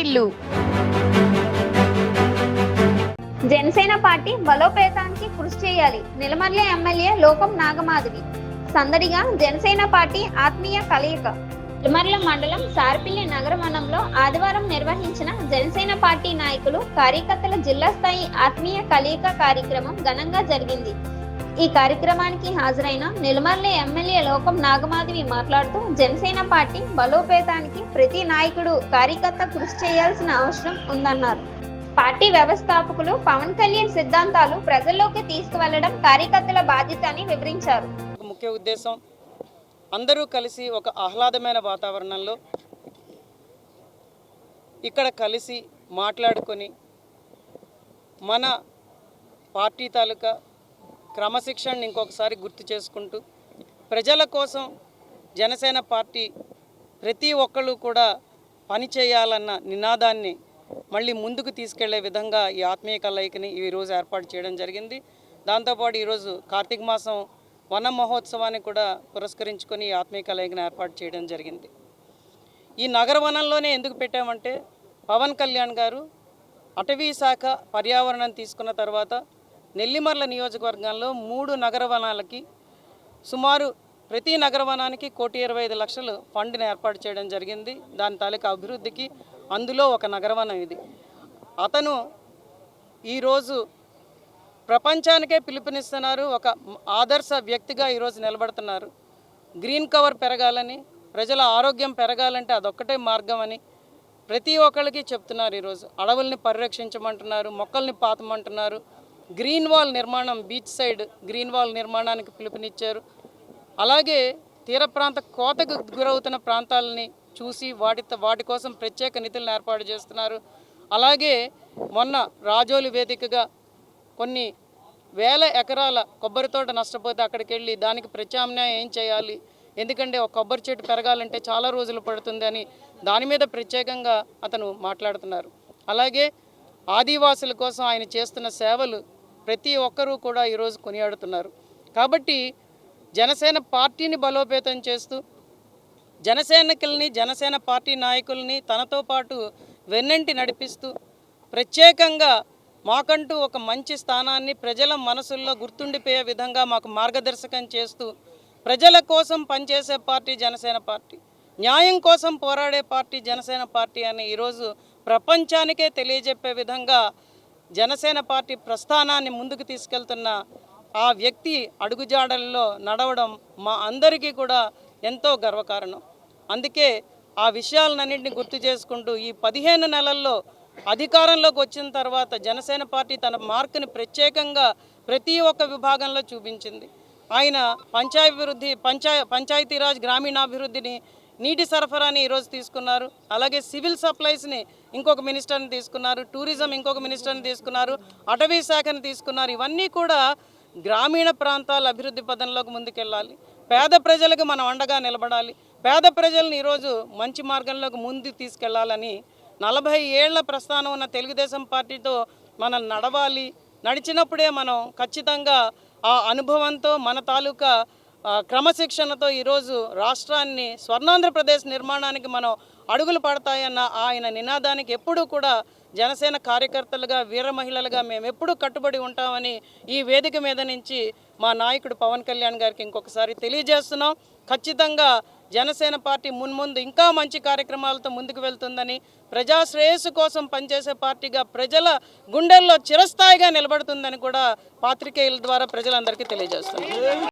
వారిల్లు Janasena party బలోపేతానికి కృషి చేయాలి. నిలమర్లే ఎమ్మెల్యే లోకం నాగమాధవి. సందడిగా జనసేన పార్టీ ఆత్మీయ కలయిక. నిలమర్ల మండలం సార్పిల్లి నగరవనంలో ఆదివారం నిర్వహించిన జనసేన పార్టీ నాయకులు కార్యకర్తల జిల్లా స్థాయి ఆత్మీయ కలయిక కార్యక్రమం ఘనంగా జరిగింది. ఈ కార్యక్రమానికి హాజరైన నిలమర్లే ఎమ్మెల్యే లోకం నాగమాధవి మాట్లాడుతూ జనసేన పార్టీ బలోపేతానికి ప్రతి నాయకుడు కార్యకర్త కృషి చేయాల్సిన అవసరం ఉందన్నారు. పార్టీ వ్యవస్థాపకులు పవన్ కళ్యాణ్ సిద్ధాంతాలు ప్రజల్లోకి తీసుకువెళ్ళడం కార్యకర్తల బాధ్యత అని వివరించారు. ఒక ముఖ్య ఉద్దేశం అందరూ కలిసి ఒక ఆహ్లాదమైన వాతావరణంలో ఇక్కడ కలిసి మాట్లాడుకొని మన పార్టీ తాలూకా క్రమశిక్షణని ఇంకొకసారి గుర్తు చేసుకుంటూ ప్రజల కోసం జనసేన పార్టీ ప్రతి ఒక్కళ్ళు కూడా పని చేయాలన్న నినాదాన్ని మళ్ళీ ముందుకు తీసుకెళ్ళే విధంగా ఈ ఆత్మీయ కలయికని ఈరోజు ఏర్పాటు చేయడం జరిగింది. దాంతోపాటు ఈరోజు కార్తీక మాసం వన మహోత్సవాన్ని కూడా పురస్కరించుకొని ఈ ఆత్మీయ కలయికను ఏర్పాటు చేయడం జరిగింది. ఈ నగర వనంలోనే ఎందుకు పెట్టామంటే పవన్ కళ్యాణ్ గారు అటవీ శాఖ పర్యావరణం తీసుకున్న తర్వాత నెల్లిమర్ల నియోజకవర్గంలో మూడు నగర వనాలకి సుమారు ప్రతి నగర వనానికి కోటి ఇరవై ఐదు లక్షలు ఫండ్ని ఏర్పాటు చేయడం జరిగింది. దాని తాలూకా అభివృద్ధికి అందులో ఒక నగరవనం ఇది. అతను ఈరోజు ప్రపంచానికే పిలుపునిస్తున్నారు. ఒక ఆదర్శ వ్యక్తిగా ఈరోజు నిలబడుతున్నారు. గ్రీన్ కవర్ పెరగాలని ప్రజల ఆరోగ్యం పెరగాలంటే అదొక్కటే మార్గం అని ప్రతి ఒక్కరికి చెప్తున్నారు ఈరోజు. అడవుల్ని పరిరక్షించమంటున్నారు మొక్కల్ని పాతమంటున్నారు. గ్రీన్ వాల్ నిర్మాణం బీచ్ సైడ్ గ్రీన్ వాల్ నిర్మాణానికి పిలుపునిచ్చారు. అలాగే తీర ప్రాంత కోతకు గురవుతున్న ప్రాంతాలని చూసి వాటి వాటి కోసం ప్రత్యేక నిధులను ఏర్పాటు చేస్తున్నారు. అలాగే మొన్న రాజోలి వేదికగా కొన్ని వేల ఎకరాల కొబ్బరి తోట నష్టపోతే అక్కడికి వెళ్ళి దానికి ప్రత్యామ్నాయం ఏం చేయాలి? ఎందుకంటే ఒక కొబ్బరి చెట్టు పెరగాలంటే చాలా రోజులు పడుతుంది అని దాని మీద ప్రత్యేకంగా అతను మాట్లాడుతున్నారు. అలాగే ఆదివాసుల కోసం ఆయన చేస్తున్న సేవలు ప్రతి ఒక్కరూ కూడా ఈరోజు కొనియాడుతున్నారు. కాబట్టి జనసేన పార్టీని బలోపేతం చేస్తూ జనసేనకుల్ని జనసేన పార్టీ నాయకుల్ని తనతో పాటు వెన్నంటి నడిపిస్తూ ప్రత్యేకంగా మాకంటూ ఒక మంచి స్థానాన్ని ప్రజల మనసుల్లో గుర్తుండిపోయే విధంగా మాకు మార్గదర్శకం చేస్తూ ప్రజల కోసం పనిచేసే పార్టీ జనసేన పార్టీ న్యాయం కోసం పోరాడే పార్టీ జనసేన పార్టీ అని ఈరోజు ప్రపంచానికే తెలియజెప్పే విధంగా జనసేన పార్టీ ప్రస్థానాన్ని ముందుకు తీసుకెళ్తున్న ఆ వ్యక్తి అడుగుజాడల్లో నడవడం మా అందరికీ కూడా ఎంతో గర్వకారణం. అందుకే ఆ విషయాలన్నింటినీ గుర్తు చేసుకుంటూ ఈ పదిహేను నెలల్లో అధికారంలోకి వచ్చిన తర్వాత జనసేన పార్టీ తన మార్కుని ప్రత్యేకంగా ప్రతి ఒక్క విభాగంలో చూపించింది. ఆయన పంచాయభివృద్ధి పంచాయ పంచాయతీరాజ్ గ్రామీణాభివృద్ధిని నీటి సరఫరాని ఈరోజు తీసుకున్నారు. అలాగే సివిల్ సప్లైస్ని ఇంకొక మినిస్టర్ని తీసుకున్నారు టూరిజం ఇంకొక మినిస్టర్ని తీసుకున్నారు అటవీ శాఖని తీసుకున్నారు. ఇవన్నీ కూడా గ్రామీణ ప్రాంతాల అభివృద్ధి పదంలోకి ముందుకెళ్ళాలి. పేద ప్రజలకు మనం అండగా నిలబడాలి. పేద ప్రజల్ని ఈరోజు మంచి మార్గంలోకి ముందు తీసుకెళ్ళాలని నలభై ఏళ్ళ ప్రస్థానం ఉన్న తెలుగుదేశం పార్టీతో మనం నడవాలి. నడిచినప్పుడే మనం ఖచ్చితంగా ఆ అనుభవంతో మన తాలూకా క్రమశిక్షణతో ఈరోజు రాష్ట్రాన్ని స్వర్ణాంధ్రప్రదేశ్ నిర్మాణానికి మనం అడుగులు పడతాయన్న ఆయన నినాదానికి ఎప్పుడూ కూడా జనసేన కార్యకర్తలుగా వీర మహిళలుగా మేము ఎప్పుడూ కట్టుబడి ఉంటామని ఈ వేదిక మీద నుంచి మా నాయకుడు పవన్ కళ్యాణ్ గారికి ఇంకొకసారి తెలియజేస్తున్నాం. ఖచ్చితంగా జనసేన పార్టీ మున్ముందు ఇంకా మంచి కార్యక్రమాలతో ముందుకు వెళ్తుందని ప్రజాశ్రేయస్సు కోసం పనిచేసే పార్టీగా ప్రజల గుండెల్లో చిరస్థాయిగా నిలబడుతుందని కూడా పాత్రికేయుల ద్వారా ప్రజలందరికీ తెలియజేస్తున్నాం.